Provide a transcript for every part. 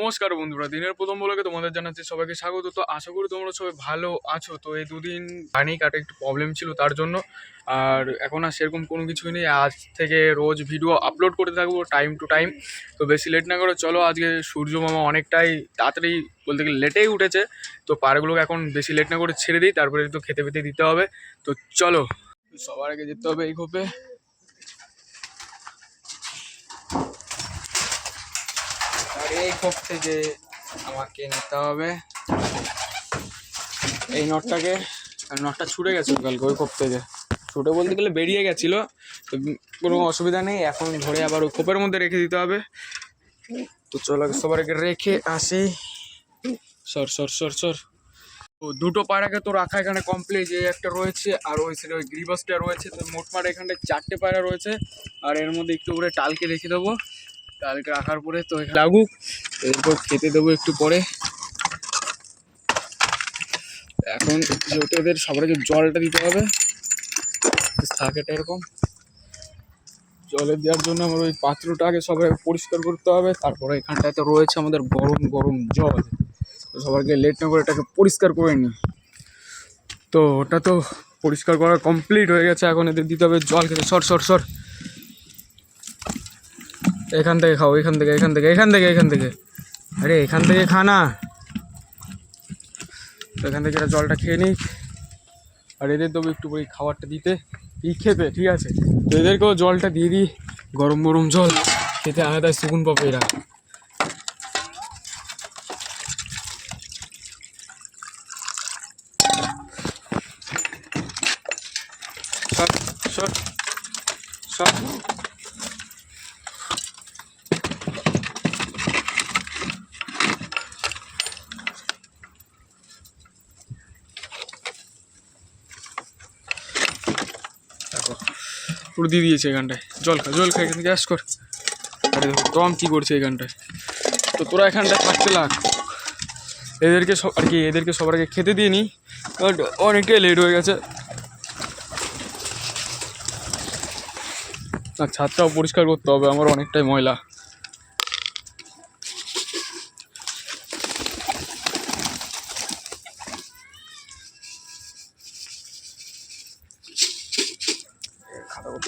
নমস্কার বন্ধুরা, দিনের প্রথম বলাকে তোমাদের জানাচ্ছি সবাইকে স্বাগত। তো আশা করি তোমরা সবাই ভালো আছো। তো এই দুদিন পানি কাটে, একটু প্রবলেম ছিল তার জন্য। আর এখন আর সেরকম কোনো কিছুই নেই। আজ থেকে রোজ ভিডিও আপলোড করতে থাকব টাইম টু টাইম তো বেশি লেট না করে চলো, আজকে সূর্য মামা অনেকটাই তাড়াতাড়ি বলতে গেলে লেটেই উঠেছে। তো পারগুলোকে এখন বেশি লেট না করে ছেড়ে দিই, তারপরে তো খেতে পেতে দিতে হবে। তো চলো। সবার আগে যেতে হবে এই খোপে। খোপ থেকে আমাকে নিতে হবে। এই নটটাকে নটটা ছুটে গেছে কালকে ওই খোপ থেকে। ছুটে বলতে গেলে বেরিয়ে গেছিল, তো কোনো অসুবিধা নেই, এখন ধরে আবার ওই খোপের মধ্যে রেখে দিতে হবে। তো চলো সবার আগে রেখে আসি। সর সর সর সর। তো দুটো পায়রাকে তো রাখা এখানে কমপ্লিট এই একটা রয়েছে, আর ওই সাইডে ওই গ্রিবাসটা রয়েছে, তো মোটমাট এখানে চারটে পায়রা রয়েছে। আর এর মধ্যে একটু করে টালকে রেখে দেবো। টালকে রাখার পরে তো লাগুক। এরপর খেতে দেবো একটু পরে। এখন যেহেতু এদের সবার আগে জলটা দিতে হবে থাকে এরকম। জলে দেওয়ার জন্য আমার ওই পাত্রটা আগে সবাই পরিষ্কার করতে হবে, তারপরে এখানটাতে রয়েছে আমাদের গরম গরম জল। সবাইকে লেট না করে এটাকে পরিষ্কার করে নিই। তো ওটা তো পরিষ্কার করা কমপ্লিট হয়ে গেছে, এখন এদের দিতে হবে জল খেতে। সর সর সর। এখান থেকে খাও, এখান থেকে এখান থেকে এখান থেকে এখান থেকে। আরে, এখান থেকে খানা তো এখান থেকে জলটা খেয়ে নিক। আর এদের দেবো একটু করে খাবারটা দিতে। এই খেতে? ঠিক আছে। তো এদেরকেও জলটা দিয়ে দিই। গরম গরম জল। খেতে আলাদা সুগুন পাবে এরা সর সর সর দেখো পুরো দিয়ে দিয়েছে এখানটায় জল খা জল খা, এখান থেকে আস কর। আরে টম কী করছে এখানটায় তো তোরা এখানটায় থাকতে লাগ এদেরকে সব, আর কি, এদেরকে সবার আগে খেতে দিয়ে নি। বাট অনেকটাই লেট হয়ে গেছে। আর ছাদটাও পরিষ্কার করতে হবে, আমার অনেকটাই ময়লা।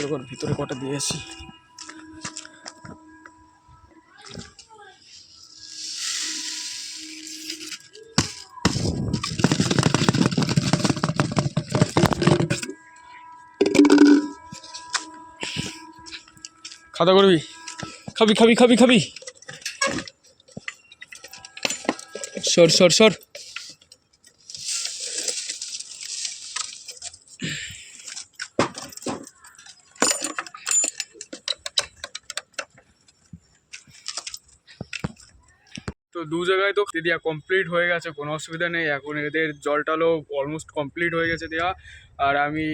পত্র ভিতরে কটা দিয়ে আসি খাতা করবি? খাবি খাবি খাবি খাবি। সর সর সর। দু জায়গায় তো দেওয়া কমপ্লিট হয়ে গেছে, কোনো অসুবিধা নেই। এখন এদের জল টলও অলমোস্ট কমপ্লিট হয়ে গেছে দেওয়া আর আমি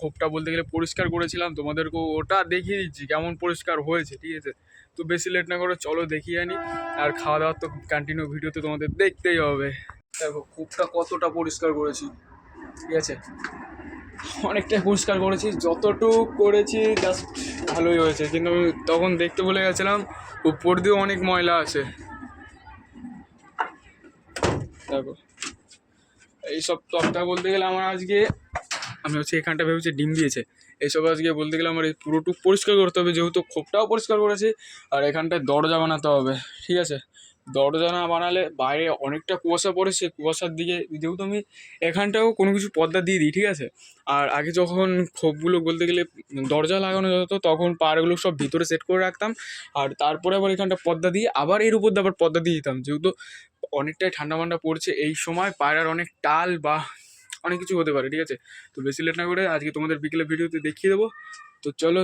খোপটা বলতে গেলে পরিষ্কার করেছিলাম তোমাদেরকে ওটা দেখিয়ে দিচ্ছি, কেমন পরিষ্কার হয়েছে, ঠিক আছে? তো বেশি লেট না করে চলো দেখিয়ে আনি। আর খাওয়া দাওয়ার তো কন্টিনিউ ভিডিওতে তোমাদের দেখতেই হবে। দেখো কূপটা কতটা পরিষ্কার করেছি, ঠিক আছে? অনেকটাই পরিষ্কার করেছি, যতটুক করেছি জাস্ট ভালোই হয়েছে। কিন্তু আমি তখন দেখতে বলে গেছিলাম, উপর দিয়েও অনেক ময়লা আছে। দেখো। এইসব তপটা বলতে গেলে আমার আজকে, আমি হচ্ছে এখানটা ভেবেছি ডিম দিয়েছে। এইসব আজকে বলতে গেলে আমার এই পুরোটুক পরিষ্কার করতে হবে, যেহেতু খোপটাও পরিষ্কার করেছি, আর এখানটায় দরজা বানাতে হবে, ঠিক আছে? দরজা না বানালে বাইরে অনেকটা কুয়াশা পড়েছে, কুয়াশার দিকে যেহেতু আমি এখানটাও কোনো কিছু পর্দা দিয়ে দিই, ঠিক আছে? আর আগে যখন খোপগুলো বলতে গেলে দরজা লাগানো যেত তখন পাড়গুলো সব ভিতরে সেট করে রাখতাম, আর তারপরে আবার এখানটা পর্দা দিয়ে আবার এর উপর আবার পর্দা দিয়ে দিতাম। যেহেতু অনেকটাই ঠান্ডা মান্ডা পড়ছে, এই সময় পায়রার অনেক টাল বা অনেক কিছু হতে পারে, ঠিক আছে? তো বেশি লেট না করে আজকে তোমাদের বিকেলে ভিডিওতে দেখিয়ে দেবো। তো চলো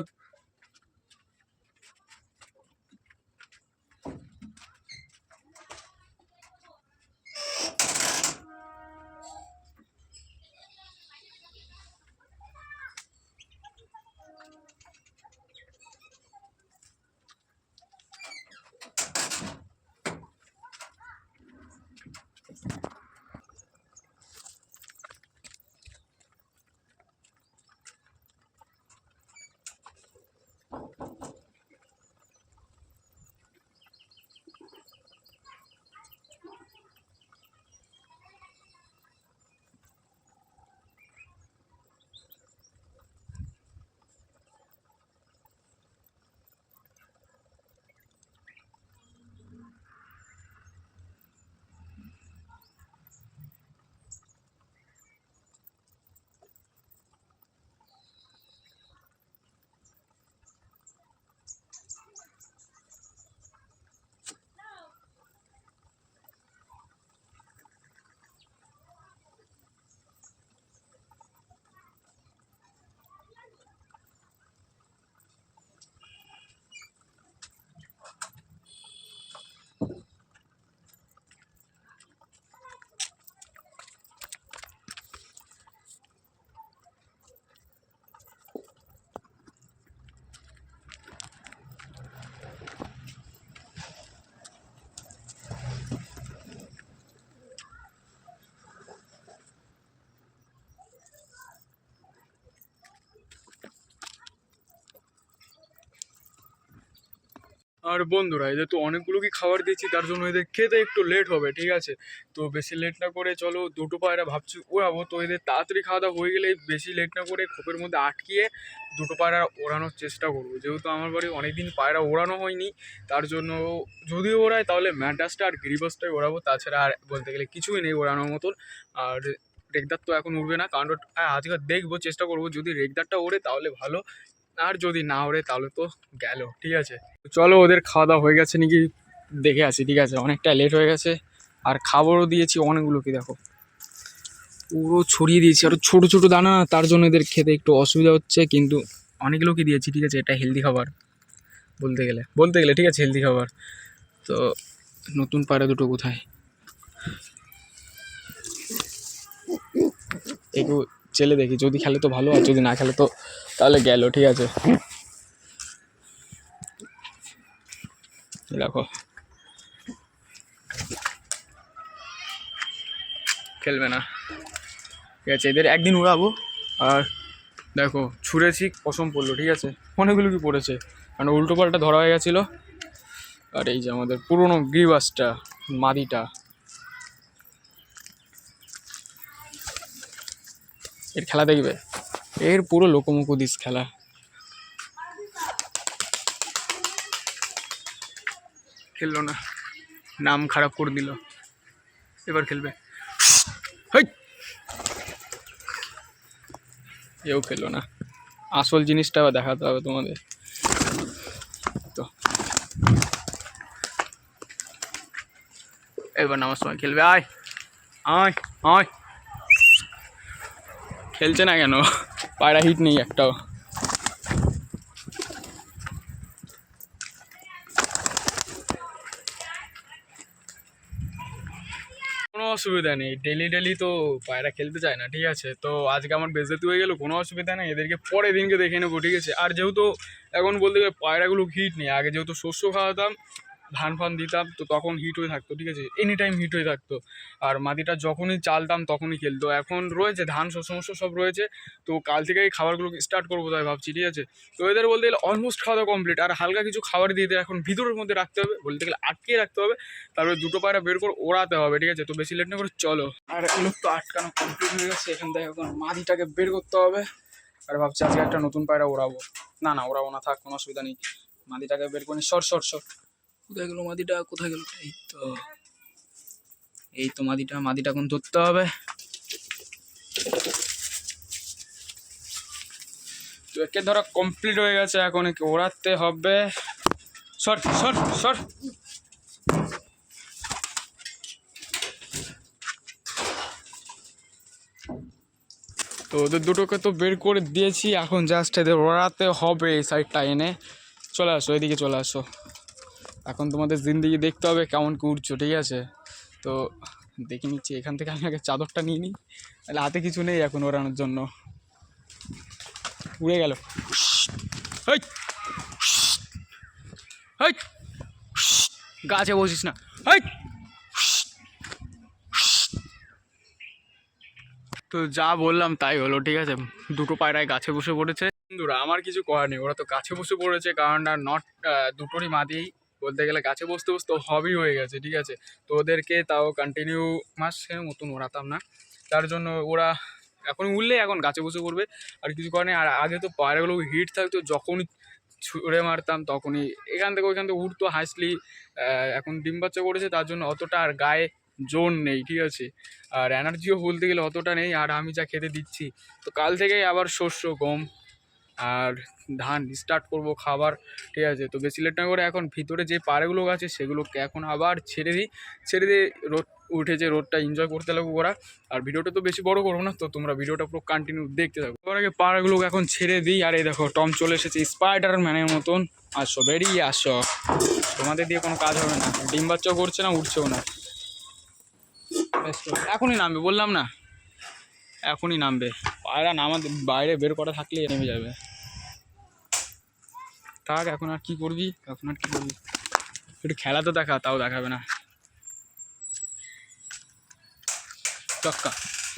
আর বন্ধুরা, এদের তো অনেকগুলো কি খাবার দিয়েছি, তার জন্য এদের খেতে একটু লেট হবে, ঠিক আছে? তো বেশি লেট না করে চলো, দুটো পায়রা ভাবছি ওড়াবো তো এদের তাড়াতাড়ি খাওয়া দাওয়া হয়ে গেলে বেশি লেট না করে খোপের মধ্যে আটকিয়ে দুটো পায়রা ওড়ানোর চেষ্টা করব। যেহেতু আমার বাড়ি অনেকদিন পায়রা ওড়ানো হয়নি, তার জন্য যদি ওড়ায়, তাহলে ম্যাডাসটা আর গিরিবাসটাই ওড়াবো, তাছাড়া আর বলতে গেলে কিছুই নেই ওড়ানোর মতন। আর রেগদার তো এখন উঠবে না, কারণ আজকে দেখব, চেষ্টা করব, যদি রেগদারটা ওড়ে তাহলে ভালো। আর যদি না ওড়ে, তাহলে তো গেল, ঠিক আছে? চলো, ওদের খাওয়া দাওয়া হয়ে গেছে নাকি? দেখে আসি, ঠিক আছে? অনেকটা লেট হয়ে গেছে। আর খাবারও দিয়েছি অনেকগুলো কি দেখো। পুরো ছড়িয়ে দিয়েছি। আর ছোটো ছোটো দানা, তার জন্য এদের খেতে একটু অসুবিধা হচ্ছে, কিন্তু অনেকগুলো কি দিয়েছি, ঠিক আছে? এটা হেলদি খাবার, বলতে গেলে। বলতে গেলে, ঠিক আছে হেলদি খাবার। তো, নতুন পায়রা দুটো কোথায়? একটু চেলে দেখি, যদি খেলে তো ভালো, আর যদি না খেলে তো তাহলে গেল, ঠিক আছে। দেখো। খেলবে না। ঠিক আছে, এদের একদিন উড়াবো। আর দেখো, ছুঁড়েছি, পশম পড়ল, ঠিক আছে? অনেকগুলো কি পড়েছে? কারণ উল্টো পাল্টা ধরা হয়ে গেছিল। আর এই যে আমাদের পুরনো গ্রিবাসটা, মাদিটা। এর খেলা দেখবে? এর পুরো লোকমুকুদিস খেলা। খেললো না। নাম খারাপ করে দিল। এবার খেলবে! এও খেললো না। আসল জিনিসটা আবার দেখাতে হবে তোমাদের। তো। এবার নামার সময় খেলবে। আয়! আয়! আয়! খেলছে না কেন? পায়রা হিট নেই একটাও কোনো অসুবিধা নেই। ডেলি ডেলি তো পায়রা খেলতে চায় না, ঠিক আছে? তো আজকে আমার বেজেতে হয়ে গেলো, কোনো অসুবিধা নেই। এদেরকে পরের দিনকে দেখে নেব, ঠিক আছে? আর যেহেতু এখন বলতে গেলে পায়রাগুলো হিট নেই, আগে যেহেতু শস্য খাওয়াতাম ধান ফান দিতাম, তো তখন হিট হয়ে থাকতো, ঠিক আছে? এনি টাইম হিট হয়ে থাকতো। আর মাটিটা যখনই চালতাম, তখনই খেলতো। এখন রয়েছে, ধান শস্য মস্য সব রয়েছে। তো কাল থেকেই খাবারগুলো স্টার্ট করব তাই ভাবছি, ঠিক আছে? তো এদের বলতে গেলে অলমোস্ট খাওয়া দাওয়া কমপ্লিট আর হালকা কিছু খাবার দিয়ে এখন ভিতরের মধ্যে রাখতে হবে, বলতে গেলে আটকে রাখতে হবে। তারপরে দুটো পায়রা বের করে ওড়াতে হবে, ঠিক আছে? তো বেশি লেট না করে চলো। আর এগুলো তো আটকানো কমপ্লিট হয়ে গেছে, এখান থেকে এখন মাদিটাকে বের করতে হবে। আর ভাবছি আজকে একটা নতুন পায়রা ওড়াবো। না না, ওড়াবো না, থাক, কোনো অসুবিধা নেই। মাদিটাকে বের করে সর সর সর। কোথায় গেলো মাদিটা? কোথায় গেলো? এই তো। এই তো মাদিটা। মাদিটা এখন ধরতে হবে। একে ধরা কমপ্লিট হয়ে গেছে, এখন একে ওড়াতে হবে। সর সর সর। তো ওদের দুটোকে তো বের করে দিয়েছি, এখন জাস্ট এদের ওড়াতে হবে এই সাইডটা এনে। চলে আসো, এদিকে চলে আসো। এখন তোমাদের জিন্দিগি দেখতে হবে কেমন কি উঠছো ঠিক আছে? তো দেখে নিচ্ছি এখান থেকে আমি আগে চাদরটা নিয়ে নিই। তাহলে হাতে কিছু নেই এখন ওড়ানোর জন্য। উড়ে গেল! গাছে বসিস না! তো যা বললাম তাই হলো ঠিক আছে? দুটো পায়রায় গাছে বসে পড়েছে। বন্ধুরা আমার কিছু করার নেই ওরা তো গাছে বসে পড়েছে কারণ আর নট দুটোরই মাদি বলতে গেলে গাছে বসতে বসতে হবই হয়ে গেছে, ঠিক আছে? তো ওদেরকে তাও কন্টিনিউ মাসের মতন ওড়াতাম না। তার জন্য ওরা এখন উঠলে এখন গাছে বসে পড়বে। আর কিছু করে আর আগে তো পায়রাগুলো হিট থাকতো, যখনই ছুঁড়ে মারতাম তখনই। এখান থেকে ওইখান থেকে উঠতো হাসলি এখন ডিম বাচ্চা করেছে, তার জন্য অতটা আর গায়ে জোর নেই, ঠিক আছে? আর এনার্জিও বলতে গেলে অতটা নেই, আর আমি যা খেতে দিচ্ছি। তো কাল থেকেই আবার শস্য, গম আর ধান স্টার্ট করব, খাবার, ঠিক আছে? তো বেশি লেট না করে এখন ভিতরে যে পাড়াগুলো আছে, সেগুলোকে এখন আবার ছেড়ে দিই। ছেড়ে দিয়ে রোদ উঠেছে রোদটা এনজয় করতে লাগবো ওরা। আর ভিডিওটা তো বেশি বড় করব না, তো তোমরা ভিডিওটা পুরো কন্টিনিউ দেখতে থাকো। তার আগে পাড়াগুলোকে এখন ছেড়ে দিই। আর এই দেখো টম চলে এসেছে স্পাইডার ম্যানের মতন। আসো, বেরিয়ে আসো। তোমাদের দিয়ে কোনো কাজ হবে না। ডিম বাচ্চাও করছে না, উঠছেও না। এখনই নামবে, বললাম না। এখনই নামবে। পায়রা নামাতে, বাইরে বের করা থাকলে নেমে যাবে। থাক এখন আর কি করবি? এখন আর কি করবি? একটু খেলা তো দেখা, তাও দেখাবে না। লক্কা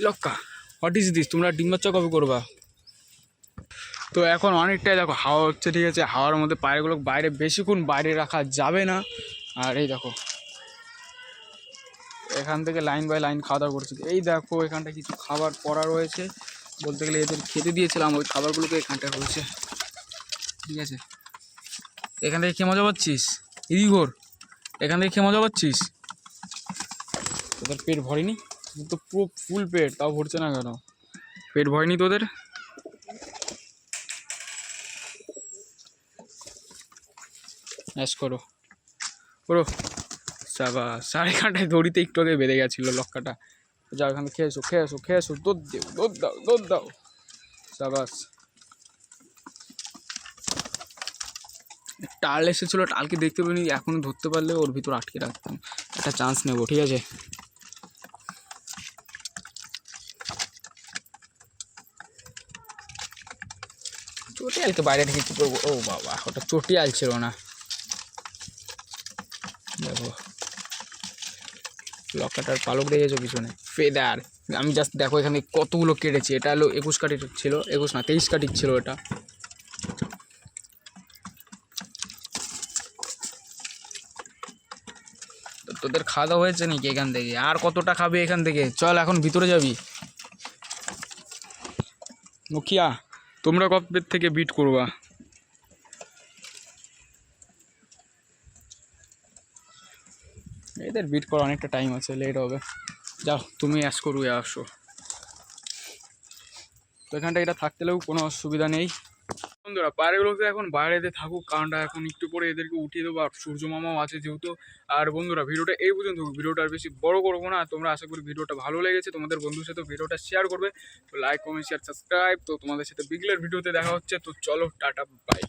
লক্কা হোয়াট ইজ দিস তোমরা ডিম বাচ্চা কবে করবা? তো এখন অনেকটাই দেখো, হাওয়া হচ্ছে, ঠিক আছে? হাওয়ার মধ্যে পায়রাগুলো বাইরে, বেশিক্ষণ বাইরে রাখা যাবে না। আর এই দেখো, এখান থেকে লাইন বাই লাইন খাওয়া দাওয়া করছে। এই দেখো, এখানটা কিছু খাবার পড়া রয়েছে। বলতে গেলে এদের খেতে দিয়েছিলাম, ওই খাবারগুলোকে এখানটায় রয়েছে ঠিক আছে? এখান থেকে খেয়ে মজা পাচ্ছিস? ইদি ঘোর, এখান থেকে খেয়ে মজা পাচ্ছিস? তোদের পেট ভরেনি? তো পুরো ফুল পেট, তাও ভরছে না কেন? পেট ভরেনি তোদের? অ্যাশ করো। করো সাবা, সাড়ে ঘন্টায় দড়িতে একটু আগে বেঁধে গেছিল লক্কাটা। যাও এখানে খেয়ে এসো খেয়ে এসো, খেয়ে দুধ দিও দুধ দাও। সাবাস। টাল এসেছিল, টালকে দেখতে পাইনি এখন ধরতে পারলে ওর ভিতর আটকে রাখতাম। একটা চান্স নেব, ঠিক আছে? চটিয়ালকে বাইরে থেকে কী করব? ও বাবা, ওটা চটিয়াল ছিল না। দেখো। লকাটার পালক দেখেছ পিছনে? ফেদার। আমি জাস্ট দেখো এখানে কতগুলো কেটেছি, এটা হলো একুশ কাঠির ছিল, একুশ না, তেইশ কাঠির ছিল এটা। তোদের খাওয়া দাওয়া হয়েছে নাকি এখান থেকে? আর কতটা খাবে এখান থেকে? চল, এখন ভিতরে যাবি। মুখিয়া তোমরা কবে থেকে বিট করবা? এদের বিট করা অনেকটা টাইম আছে লেট হবে। যাও, তুমি অ্যাস করবে, আসো। তো এখানটা এটা থাকতেলেও কোনো অসুবিধা নেই। বন্ধুরা, পায়রাগুলোকে এখন বাইরেতে থাকুক, কারণটা এখন একটু পরে এদেরকে উঠিয়ে দেবো, আর সূর্য মামাও আছে যেহেতু। আর বন্ধুরা, ভিডিওটা এই পর্যন্ত ভিডিওটা আর বেশি বড় করব না, তোমরা আশা করি ভিডিওটা ভালো লেগেছে, তোমাদের বন্ধুর সাথে ভিডিওটা শেয়ার করবে। তো লাইক কমেন্ট শেয়ার সাবস্ক্রাইব তো তোমাদের সাথে বিগলের ভিডিওতে দেখা হচ্ছে, তো চলো, টাটা বাই